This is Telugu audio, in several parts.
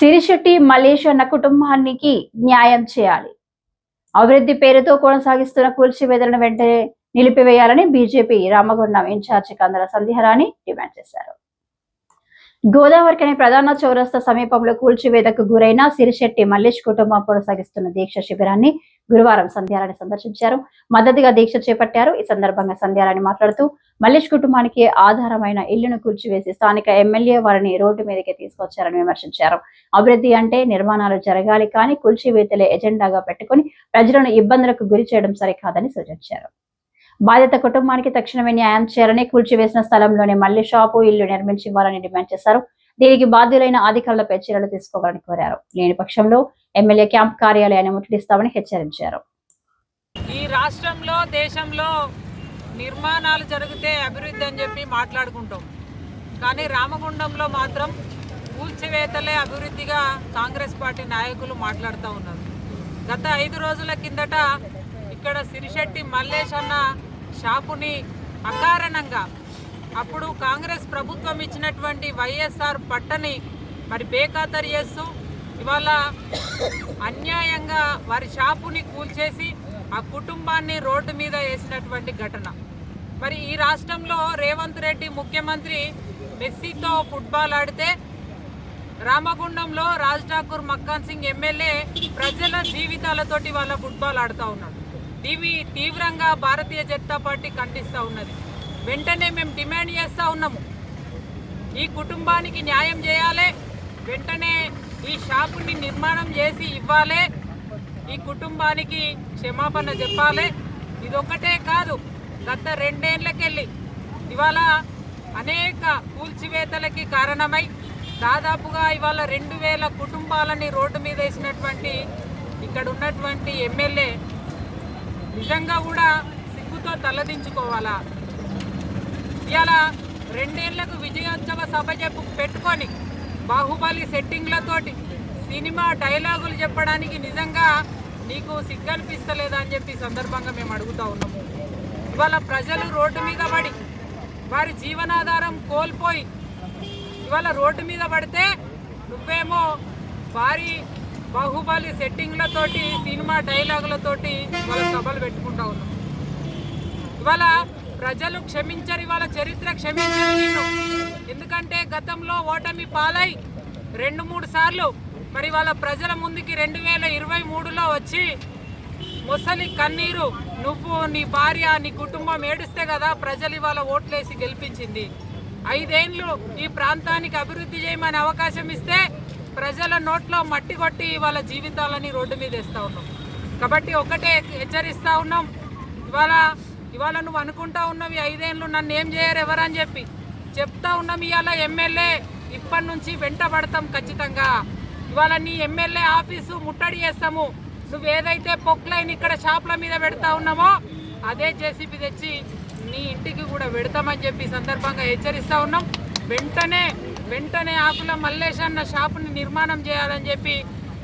సిరిశెట్టి మలేష్ అన్న కుటుంబానికి న్యాయం చేయాలి. అభివృద్ధి పేరుతో కొనసాగిస్తున్న కూల్చివేదలను వెంటనే నిలిపివేయాలని BJP Ramagundam in charge Kandala Sandhyarani demand చేశారు. గోదావరికని ప్రధాన చౌరస్తా సమీపంలో కూల్చివేదకు గురైన సిరిశెట్టి మల్లేష్ కుటుంబం కొనసాగిస్తున్న దీక్ష శిబిరాన్ని గురువారం సంధ్యారాణి సందర్శించారు. మద్దతుగా దీక్ష చేపట్టారు. ఈ సందర్భంగా సంధ్యారాణి మాట్లాడుతూ మల్లేష్ కుటుంబానికి ఆధారమైన ఇల్లును కూల్చివేసి స్థానిక ఎమ్మెల్యే వారిని రోడ్డు మీదకి తీసుకొచ్చారని విమర్శించారు. అభివృద్ధి అంటే నిర్మాణాలు జరగాలి కానీ కూల్చివేతలే ఎజెండాగా పెట్టుకుని ప్రజలను ఇబ్బందులకు గురి చేయడం సరికాదని సూచించారు. బాధిత కుటుంబానికి తక్షణమే న్యాయం చేయాలని కూల్చివేసిన స్థలంలోనే మళ్ళీ షాపు ఇల్లు నిర్మించి ఇవ్వాలని డిమాండ్ చేశారు. దీనికి బాధ్యులైన అధికారులపై చర్యలు తీసుకోవాలని కోరారు. లేని పక్షంలో ఎమ్మెల్యే క్యాంప్ కార్యాలయాన్ని ముట్టడిస్తామని హెచ్చరించారు. ఈ రాష్ట్రంలో దేశంలో నిర్మాణాలు జరిగితే అభివృద్ధి అని చెప్పి మాట్లాడుకుంటాం. కానీ రామగుండంలో మాత్రం కూల్చివేతలే అభివృద్ధిగా కాంగ్రెస్ పార్టీ నాయకులు మాట్లాడుతూ ఉన్నారు. గత ఐదు రోజుల కిందట ఇక్కడ సిరిశెట్టి మల్లేష్ అన్న షాపుని అకారణంగా అప్పుడు కాంగ్రెస్ ప్రభుత్వం ఇచ్చినటువంటి వైఎస్ఆర్ పట్టని మరి బేఖాతరు చేస్తూ ఇవాళ అన్యాయంగా వారి షాపుని కూల్చేసి ఆ కుటుంబాన్ని రోడ్డు మీద వేసినటువంటి ఘటన. మరి ఈ రాష్ట్రంలో రేవంత్ రెడ్డి ముఖ్యమంత్రి మెస్సీతో ఫుట్బాల్ ఆడితే రామగుండంలో రాజ్ ఠాకూర్ మక్కాన్ సింగ్ ఎమ్మెల్యే ప్రజల జీవితాలతోటి వాళ్ళ ఫుట్బాల్ ఆడుతూ ఉన్నాడు. దీవి తీవ్రంగా భారతీయ జనతా పార్టీ ఖండిస్తూ ఉన్నది. వెంటనే మేము డిమాండ్ చేస్తూ ఉన్నాము. ఈ కుటుంబానికి న్యాయం చేయాలి. వెంటనే ఈ షాపుని నిర్మాణం చేసి ఇవ్వాలి. ఈ కుటుంబానికి క్షమాపణ చెప్పాలి. ఇదొక్కటే కాదు గత రెండేళ్ళకెళ్ళి ఇవాళ అనేక కూల్చివేతలకి కారణమై దాదాపుగా ఇవాళ రెండు వేల కుటుంబాలని రోడ్డు మీద వేసినటువంటి ఇక్కడ ఉన్నటువంటి ఎమ్మెల్యే నిజంగా కూడా సిగ్గుతో తలదించుకోవాలా? ఇలా రెండేళ్ళకు విజయోత్సవ సభ చెప్పు పెట్టుకొని బాహుబలి సెట్టింగ్లతోటి సినిమా డైలాగులు చెప్పడానికి నిజంగా నీకు సిగ్గనిపిస్తలేదా అని చెప్పి సందర్భంగా మేము అడుగుతా ఉన్నాము. ఇవాళ ప్రజలు రోడ్డు మీద పడి వారి జీవనాధారం కోల్పోయి ఇవాళ రోడ్డు మీద పడితే నువ్వేమో భారీ బాహుబలి సెట్టింగ్లతోటి సినిమా డైలాగులతోటి వాళ్ళ సభలు పెట్టుకుంటా ఉన్నాం ఇవాళ ప్రజలు క్షమించరు ఇవాళ చరిత్ర క్షమించరు ఎందుకంటే గతంలో ఓటమి పాలై రెండు మూడు సార్లు మరి వాళ్ళ ప్రజల ముందుకి రెండు వేల ఇరవై మూడులో వచ్చి ముసలి కన్నీరు నువ్వు నీ భార్య నీ కుటుంబం ఏడిస్తే కదా ప్రజలు ఇవాళ ఓట్లేసి గెలిపించింది. ఐదేండ్లు ఈ ప్రాంతానికి అభివృద్ధి చేయమని అవకాశం ఇస్తే ప్రజల నోట్లో మట్టి కొట్టి వాళ్ళ జీవితాలని రోడ్డు మీద వేస్తూ ఉన్నాం. కాబట్టి ఒకటే హెచ్చరిస్తూ ఉన్నాం. ఇవాళ ఇవాళ నువ్వు అనుకుంటా ఉన్నవి ఐదేళ్ళు నన్ను ఏం చేయరు ఎవరని చెప్పి చెప్తా ఉన్నాం ఇవాళ ఎమ్మెల్యే ఇప్పటి నుంచి వెంట పడతాం ఖచ్చితంగా. ఇవాళ నీ ఎమ్మెల్యే ఆఫీసు ముట్టడి చేస్తాము. నువ్వు ఏదైతే పొక్లైన్ ఇక్కడ షాప్ల మీద పెడతా ఉన్నామో అదే జేసీబీ తెచ్చి నీ ఇంటికి కూడా పెడతామని చెప్పి సందర్భంగా హెచ్చరిస్తా ఉన్నాం. వెంటనే వెంటనే ఆకుల మల్లేష్ అన్న షాపుని నిర్మాణం చేయాలని చెప్పి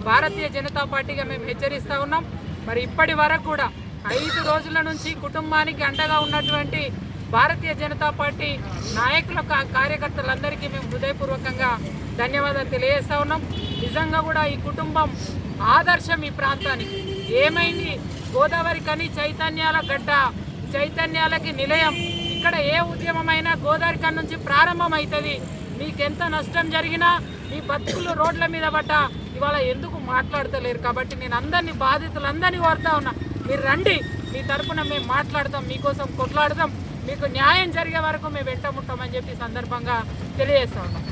భారతీయ జనతా పార్టీగా మేము హెచ్చరిస్తా ఉన్నాం. మరి ఇప్పటి వరకు కూడా ఐదు రోజుల నుంచి కుటుంబానికి అండగా ఉన్నటువంటి భారతీయ జనతా పార్టీ నాయకుల కా- కార్యకర్తలందరికీ మేము హృదయపూర్వకంగా ధన్యవాదాలు తెలియజేస్తా ఉన్నాం. నిజంగా కూడా ఈ కుటుంబం ఆదర్శం ఈ ప్రాంతానికి. ఏమైంది? గోదావరి కని చైతన్యాల గడ్డ చైతన్యాలకి నిలయం. ఇక్కడ ఏ ఉద్యమమైనా గోదావరి కన్ నుంచి ప్రారంభం అవుతుంది మీకెంత నష్టం జరిగినా మీ బతుకులు రోడ్ల మీద పడ్డ. ఇవాళ ఎందుకు మాట్లాడతలేరు? కాబట్టి నేను అందరినీ బాధితులందరినీ కోరుతా ఉన్నా. మీరు రండి. మీ తరపున మేము మాట్లాడతాం మీకోసం కొట్లాడదాం మీకు న్యాయం జరిగే వరకు మేము వెంట ఉంటామని చెప్పి సందర్భంగా తెలియజేస్తా ఉన్నాం.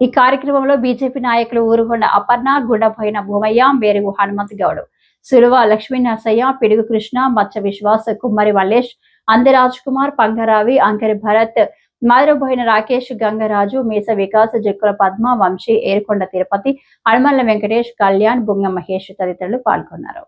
ఈ కార్యక్రమంలో బీజేపీ నాయకులు ఊరుగొండ అపర్ణ గుండపోయిన భూమయ్య మేరుగు హనుమంత్ గౌడ్ సులువ లక్ష్మీ నరసయ్య పిడుగు కృష్ణ మత్స్య విశ్వాస్ కుమ్మరి మల్లేష్ అందరాజ్ కుమార్ పంగరావి అంకరి భరత్ మాదిరబోయిన రాకేష్ గంగరాజు మీస వికాస్ జక్కుల పద్మ వంశీ ఏరుకొండ తిరుపతి హనుమల్ల వెంకటేష్ కళ్యాణ్ బుంగ మహేష్ తదితరులు పాల్గొన్నారు.